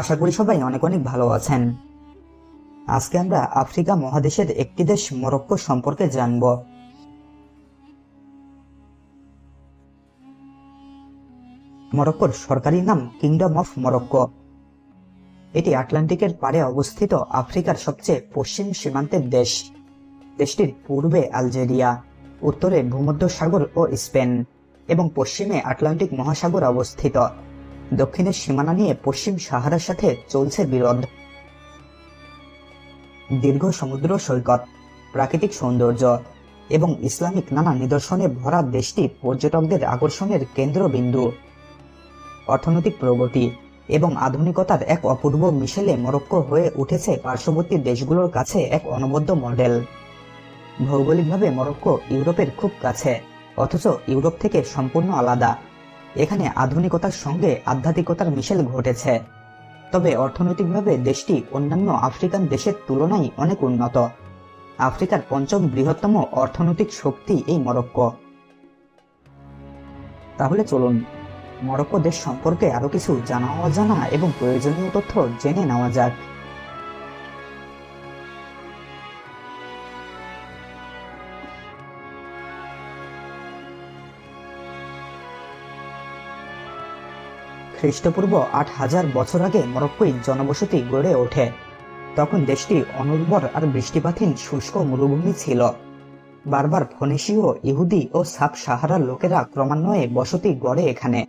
আশা করি সবাই অনেক অনেক ভালো আছেন। আজকে আমরা আফ্রিকা মহাদেশের একটি দেশ মরক্কো সম্পর্কে জানব। মরক্কোর সরকারি নাম কিংডম অফ মরক্কো এটি আটলান্টিকের পাড়ে অবস্থিত আফ্রিকার সবচেয়ে পশ্চিম সীমান্তের দেশ। দেশটির পূর্বে আলজেরিয়া, উত্তরে ভূমধ্যসাগর ও স্পেন এবং পশ্চিমে আটলান্টিক মহাসাগর অবস্থিত। দক্ষিণের সীমানা নিয়ে পশ্চিম সাহারার সাথে চলছে বিরোধ। দীর্ঘ সমুদ্র সৈকত, প্রাকৃতিক সৌন্দর্য এবং ইসলামিক নানা নিদর্শনে ভরা দেশটি পর্যটকদের আকর্ষণের কেন্দ্রবিন্দু। অর্থনৈতিক প্রগতি এবং আধুনিকতার এক অপূর্ব মিশেলে মরক্কো হয়ে উঠেছে পার্শ্ববর্তী দেশগুলোর কাছে এক অনবদ্য মডেল। ভৌগোলিকভাবে মরক্কো ইউরোপের খুব কাছে, অথচ ইউরোপ থেকে সম্পূর্ণ আলাদা। এখানে আধুনিকতার সঙ্গে আধ্যাত্মিকতার মিশেল ঘটেছে। তবে অর্থনৈতিকভাবে দেশটি অন্যান্য আফ্রিকান দেশের তুলনায় অনেক উন্নত। আফ্রিকার পঞ্চম বৃহত্তম অর্থনৈতিক শক্তি এই মরক্কো। তাহলে চলুন, মরক্কো দেশ সম্পর্কে আরও কিছু জানা অজানা এবং প্রয়োজনীয় তথ্য জেনে নেওয়া যাক। খ্রিস্টপূর্ব আট হাজার বছর আগে মরক্কোই জনবসতি গড়ে ওঠে। তখন দেশটি অনুর্বর আর বৃষ্টিপাতহীন শুষ্ক মরুভূমি ছিল। বারবার ফনিসীয় ইহুদি ও সাব সাহারার লোকেরা ক্রমান্বয়ে বসতি গড়ে এখানে।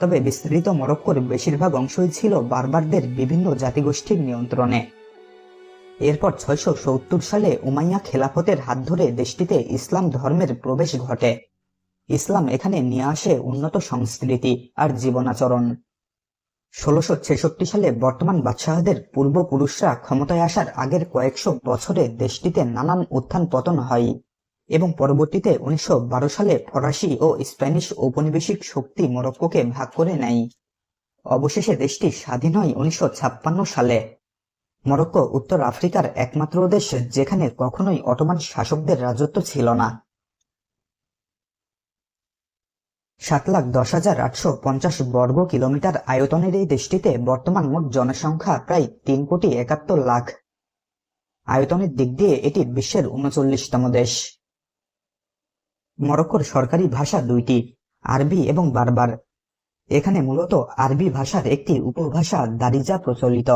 তবে বিস্তৃত মরক্কোর বেশিরভাগ অংশই ছিল বারবারদের বিভিন্ন জাতিগোষ্ঠীর নিয়ন্ত্রণে। এরপর ছয়শো সত্তর সালে উমাইয়া খেলাফতের হাত ধরে দেশটিতে ইসলাম ধর্মের প্রবেশ ঘটে। ইসলাম এখানে নিয়ে আসে উন্নত সংস্কৃতি আর জীবনাচরণ। ষোলোশো ছেষট্টি সালে বর্তমান বাদশাহদের পূর্বপুরুষরা ক্ষমতায় আসার আগের কয়েকশো বছরে দেশটিতে নানান উত্থান পতন হয় এবং পরবর্তীতে উনিশশো বারো সালে ফরাসি ও স্প্যানিশ ঔপনিবেশিক শক্তি মরক্কোকে ভাগ করে নেয়। অবশেষে দেশটি স্বাধীন হয় উনিশশো ছাপ্পান্ন সালে। মরক্কো উত্তর আফ্রিকার একমাত্র দেশ যেখানে কখনোই অটোমান শাসকদের রাজত্ব ছিল না। সাত লাখ দশ হাজার আটশো পঞ্চাশ বর্গ কিলোমিটার আয়তনের এই দেশটিতে বর্তমান মোট জনসংখ্যা প্রায় তিন কোটি একাত্তর লাখ। আয়তনের দিক দিয়ে এটি বিশ্বের উনচল্লিশতম দেশ। মরক্কোর সরকারি ভাষা দুইটি, আরবি এবং বারবার। এখানে মূলত আরবি ভাষার একটি উপভাষা দারিজা প্রচলিত।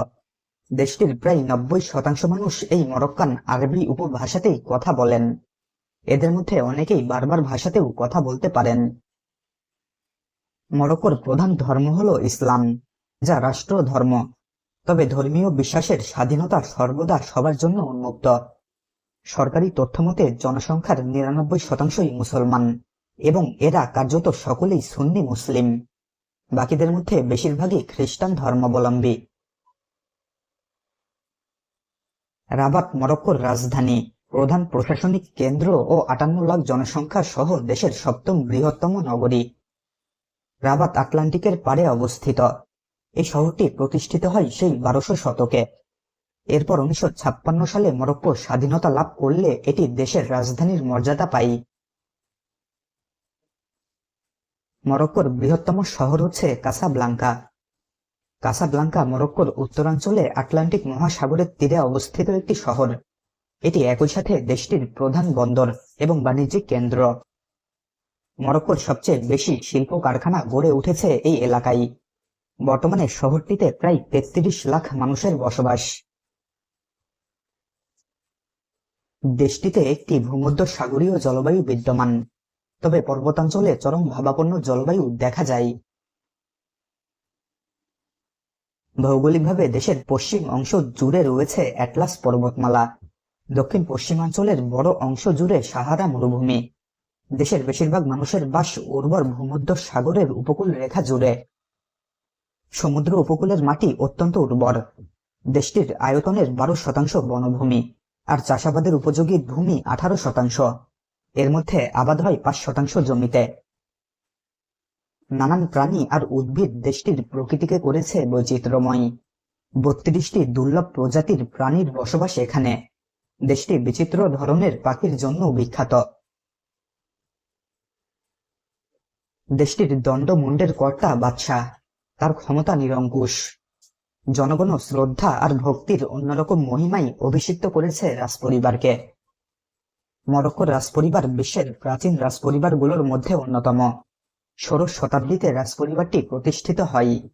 দেশটির প্রায় নব্বই শতাংশ মানুষ এই মরক্কান আরবি উপভাষাতেই কথা বলেন। এদের মধ্যে অনেকেই বারবার ভাষাতেও কথা বলতে পারেন। মরক্কোর প্রধান ধর্ম হল ইসলাম, যা রাষ্ট্র ধর্ম। তবে ধর্মীয় বিশ্বাসের স্বাধীনতা সর্বদা সবার জন্য উন্মুক্ত। সরকারি তথ্যমতে জনসংখ্যার নিরানব্বই শতাংশই মুসলমান, এবং এরা কার্যত সকলেই সুন্নি মুসলিম। বাকিদের মধ্যে বেশিরভাগই খ্রিস্টান ধর্মাবলম্বী। রাবাত মরক্কোর রাজধানী, প্রধান প্রশাসনিক কেন্দ্র ও আটান্ন লাখ জনসংখ্যা সহ দেশের সপ্তম বৃহত্তম নগরী। রাবাত আটলান্টিকের পাড়ে অবস্থিত। এই শহরটি প্রতিষ্ঠিত হয় সেই বারোশো শতকে। এরপর উনিশশো ছাপ্পান্ন সালে মরক্কো স্বাধীনতা লাভ করলে এটি দেশের রাজধানীর মর্যাদা পায়। মরক্কোর বৃহত্তম শহর হচ্ছে কাসাব্লাঙ্কা। কাসাব্লাঙ্কা মরক্কোর উত্তরাঞ্চলে আটলান্টিক মহাসাগরের তীরে অবস্থিত একটি শহর। এটি একই সাথে দেশটির প্রধান বন্দর এবং বাণিজ্যিক কেন্দ্র। মরক্কোর সবচেয়ে বেশি শিল্প কারখানা গড়ে উঠেছে এই এলাকায়। বর্তমানে শহরটিতে প্রায় তেত্রিশ লাখ মানুষের বসবাস। দেশটিতে একটি ভূমধ্য সাগরীয় জলবায়ু বিদ্যমান, তবে পর্বতাঞ্চলে চরম ভাবাপন্ন জলবায়ু দেখা যায়। ভৌগোলিকভাবে দেশের পশ্চিম অংশ জুড়ে রয়েছে অ্যাটলাস পর্বতমালা। দক্ষিণ পশ্চিমাঞ্চলের বড় অংশ জুড়ে সাহারা মরুভূমি। দেশের বেশিরভাগ মানুষের বাস উর্বর ভূমধ্য সাগরের উপকূল রেখা জুড়ে। সমুদ্র উপকূলের মাটি অত্যন্ত উর্বর। দেশটির আয়তনের বারো শতাংশ বনভূমি, আর চাষাবাদের উপযোগী ভূমি আঠারো শতাংশ। এর মধ্যে আবাদ হয় পাঁচ শতাংশ জমিতে। নানান প্রাণী আর উদ্ভিদ দেশটির প্রকৃতিকে করেছে বৈচিত্র্যময়। বত্রিশটি দুর্লভ প্রজাতির প্রাণীর বসবাস এখানে। দেশটি বিচিত্র ধরনের পাখির জন্য বিখ্যাত। দেশটির দণ্ডমুণ্ডের কর্তা বাদশাহ। তার ক্ষমতা নিরঙ্কুশ। জনগণ শ্রদ্ধা আর ভক্তির অন্যরকম মহিমাই অভিষিক্ত করেছে রাজপরিবারকে। মরক্কোর রাজপরিবার বিশ্বের প্রাচীন রাজপরিবারগুলোর মধ্যে অন্যতম। ষোড়শ শতাব্দীতে রাজপরিবারটি প্রতিষ্ঠিত হয়।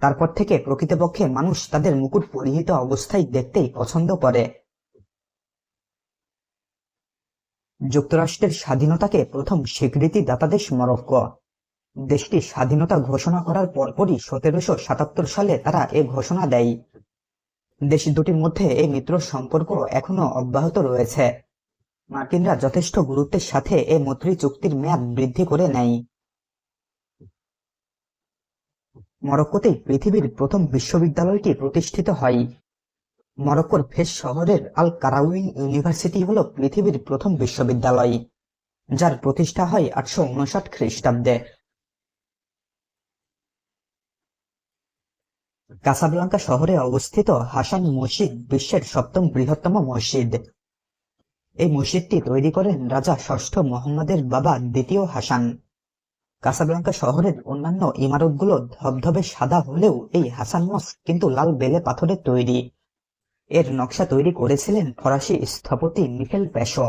তারপর থেকে প্রকৃতপক্ষে মানুষ তাদের মুকুট পরিহিত অবস্থায় দেখতেই পছন্দ করে। যুক্তরাষ্ট্রের স্বাধীনতাকে প্রথম স্বীকৃতি দাতা দেশ মরক্কো। দেশটি স্বাধীনতা ঘোষণা করার পরপরই সতেরোশো সাতাত্তর সালে তারা এ ঘোষণা দেয়। দেশ দুটির মধ্যে এই মিত্র সম্পর্ক এখনও অব্যাহত রয়েছে। মার্কিনরা যথেষ্ট গুরুত্বের সাথে এ মৈত্রী চুক্তির মেয়াদ বৃদ্ধি করে নেয়। মরক্কোতেই পৃথিবীর প্রথম বিশ্ববিদ্যালয়টি প্রতিষ্ঠিত হয়। মরক্কোর ফেস শহরের আল কারাউইন ইউনিভার্সিটি হল পৃথিবীর প্রথম বিশ্ববিদ্যালয়, যার প্রতিষ্ঠা হয় আটশো উনষাট খ্রিস্টাব্দে। কাসাব্লাঙ্কা শহরে অবস্থিত হাসান মসজিদ বিশ্বের সপ্তম বৃহত্তম মসজিদ। এই মসজিদটি তৈরি করেন রাজা ষষ্ঠ মোহাম্মদের বাবা দ্বিতীয় হাসান। কাসাব্লাঙ্কা শহরের অন্যান্য ইমারতগুলো ধবধবে সাদা হলেও এই হাসান মস্ক কিন্তু লাল বেলে পাথরের তৈরি। এর নকশা তৈরি করেছিলেন ফরাসি স্থপতি মিখেল প্যাশো